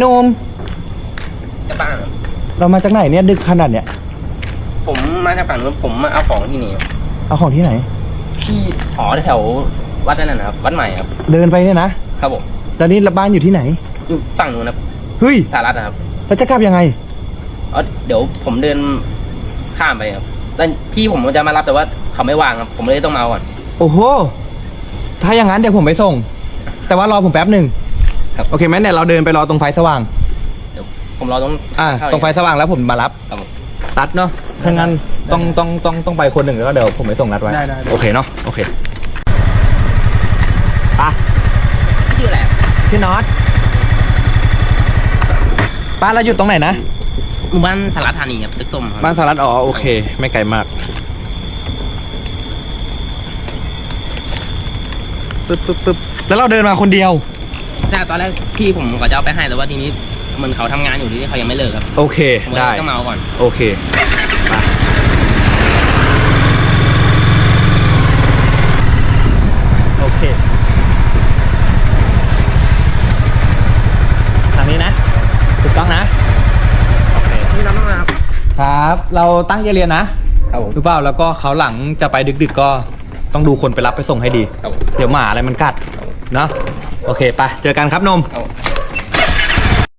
หนมจะบ้านครับเรามาจากไหนเนี่ยดึกขนาดเนี้ยผมมาจากฝั่งนู้นผมมาเอาของที่นี่ครับเอาของที่ไหน ที่หอแถววัดนั่นนะครับวัดใหม่ครับ เดินไปเนี่ยนะครับผมแล้วนี่บ้านอยู่ที่ไหนอยู่ฝั่งนู้นนะครับเฮ้ยสารัตนะครับแล้วจะกลับยังไงอ๋อเดี๋ยวผมเดินข้ามไปครับแล้วพี่ผมจะมารับแต่ว่าเขาไม่วางครับผมเลยต้องมาเอาก่อน โอ้โหถ้าอย่างนั้นเดี๋ยวผมไปส่ง แต่ว่ารอผมแป๊บหนึ่ง ครับ โอเคไหมเนี่ยเราเดินไปรอตรงไฟสว่าง เดี๋ยวผมรอตรงอ่า เข้าตรงไฟสว่างแล้วผมมารับ ครับผม ตัดเนาะถ้างั้นต้องต้องต้องต้องไปคนหนึ่งแล้วก็เดี๋ยวผมไปส่งนัดไว้ ได้ได้ได้ โอเคเนาะ โอเคปะชื่ออะไรชื่อน็อตบ้านเราอยู่ตรงไหนนะ หมู่บ้านสารัตธานีครับตึกส้มครับบ้านสารัตอ๋อโอเค ไม่ไกลมากปึ๊บปึ๊บปึ๊บแล้วเราเดินมาคนเดียว ใช่ตอนแรกพี่ผมก็จะเอาไปให้แต่ว่าทีนี้เหมือนเขาทำงานอยู่ที่นี่เขายังไม่เลิกครับโอเคผมเลยได้ต้องมาเอาก่อน โอเคไปโอเค ทางนี้นะ ถูกต้องนะ โอเค นี่เราต้องมาครับครับ เราตั้งใจเรียนนะ ครับผมรู้เปล่า แล้วก็เขาวหลังจะไปดึก ๆ ก็ต้องดูคนไปรับไปส่งให้ดี ครับผม เดี๋ยวหมาอะไรมันกัด เนาะ โอเคไปเจอกันครับนม